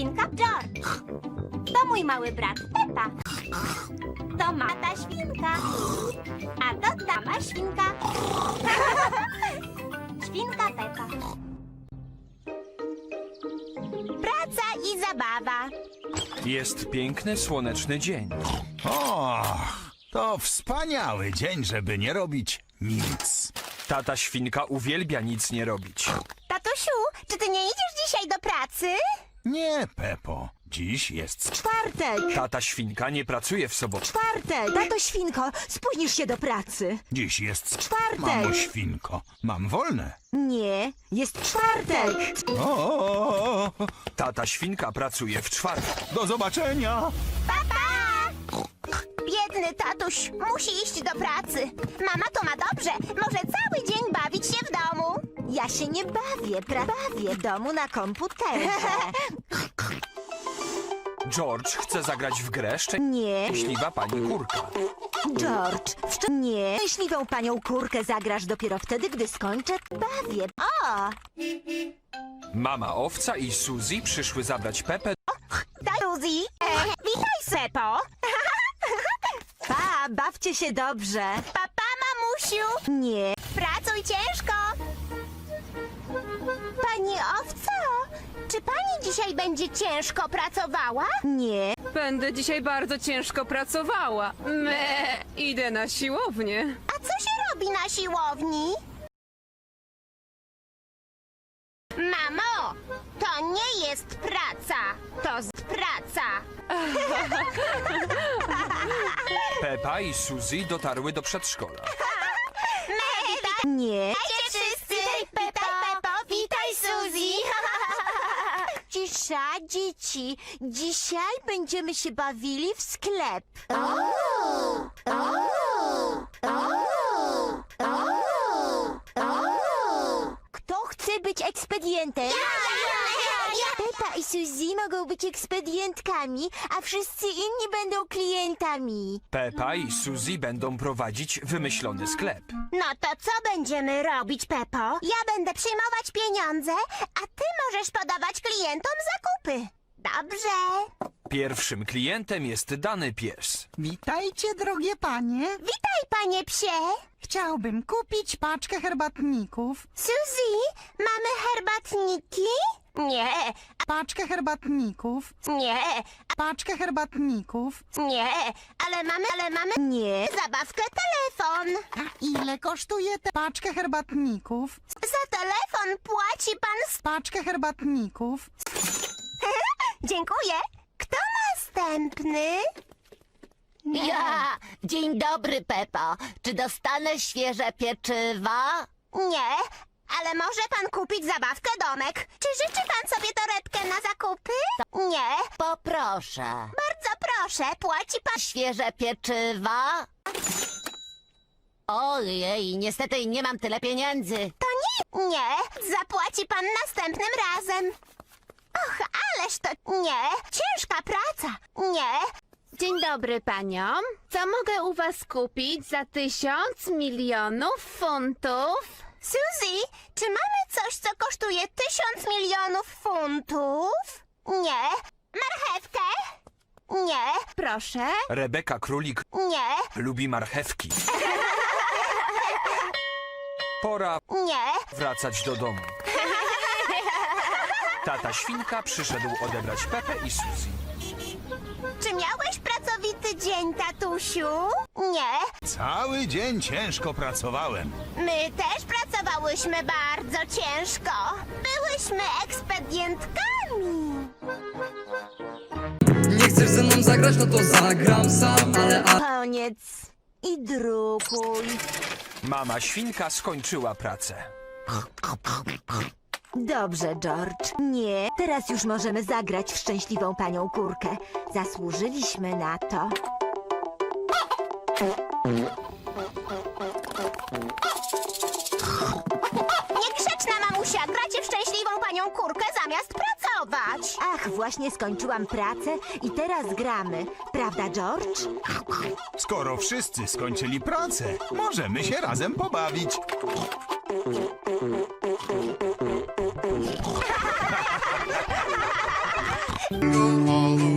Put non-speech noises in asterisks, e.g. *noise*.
świnka George. To mój mały brat Pepa. To mata świnka. A to dama świnka. *laughs* Świnka Pepa. Praca i zabawa. Jest piękny, słoneczny dzień. O, to wspaniały dzień, żeby nie robić nic. Tata świnka uwielbia nic nie robić. Tatusiu, czy ty nie idziesz dzisiaj do pracy? Nie, Pepo. Dziś jest Czwartek! Tata świnka nie pracuje w sobotę. Czwartek! Tato świnko, spóźnisz się do pracy. Dziś jest Czwartek. Mamo świnko. Mam wolne. Nie, jest czwartek! O, Tata świnka pracuje w czwartek. do zobaczenia. Papa! Biedny tatuś musi iść do pracy. Mama to ma dobrze. Może cały dzień bawić się w domu. Ja się nie bawię, pra bawię w domu na komputerze. *laughs* George chce zagrać w grę Nie, Szczęśliwa Pani Kurka. George. Nie, szczęśliwą panią kurkę zagrasz dopiero wtedy, gdy skończę. Bawię. O, Mama owca i Suzy przyszły zabrać Pepę Daj, Suzy. E, witaj, Sepo. *laughs* pa, bawcie się dobrze. Papa, mamusiu. Nie, Pracuj ciężko. Pani owco, czy pani dzisiaj będzie ciężko pracowała? nie, Będę dzisiaj bardzo ciężko pracowała. Me, idę na siłownię. A co się robi na siłowni? Mamo, to nie jest praca, to z praca. Pepa i Suzy dotarły do przedszkola. *laughs* Nie. Dzieci. Dzisiaj będziemy się bawili w sklep. Kto chce być ekspedientem? Pepa i Suzy mogą być ekspedientkami, a wszyscy inni będą klientami. Pepa i Suzy będą prowadzić wymyślony sklep. No to co będziemy robić, Pepo? Ja będę przyjmować pieniądze, a ty możesz podawać klientom zakupy. Dobrze. Pierwszym klientem jest dany pies. Witajcie, drogie panie. Witaj, panie psie. Chciałbym kupić paczkę herbatników. Suzy, mamy herbatniki? Nie, Paczkę herbatników. nie, Paczkę herbatników. nie, ale mamy, ale mamy Nie, zabawkę telefon. A ile kosztuje ta paczka herbatników? Za telefon płaci pan z... Paczkę herbatników. *laughs* Dziękuję. Kto następny? Ja! Dzień dobry, Pepo. Czy dostanę świeże pieczywa? Nie, ale może pan kupić zabawkę domek. Czy życzy pan sobie torebkę na zakupy? Nie, Poproszę. bardzo proszę, płaci pan... Świeże pieczywa? Ojej, niestety nie mam tyle pieniędzy. To nie, nie, zapłaci pan następnym razem. Och, ależ to nie, ciężka praca. Nie, Dzień dobry paniom. Co mogę u was kupić za tysiąc milionów funtów? Suzy, czy mamy coś, co kosztuje tysiąc milionów funtów? Nie. Marchewkę? Nie, Proszę. Rebeka Królik nie, lubi marchewki. *laughs* Pora nie. wracać do domu. Tata świnka przyszedł odebrać Pepę i Suzy. Czy miałeś pracowity dzień, tatusiu? Nie, Cały dzień ciężko pracowałem. my też pracowałyśmy bardzo ciężko. Byłyśmy ekspedientkami. Nie chcesz ze mną zagrać, no to zagram sam, ale a koniec. I drukuj. Mama świnka skończyła pracę. Dobrze, George. Nie, teraz już możemy zagrać w szczęśliwą panią kurkę. Zasłużyliśmy na to. Właśnie skończyłam pracę i teraz gramy. Prawda, George? Skoro wszyscy skończyli pracę, możemy się razem pobawić. *laughs*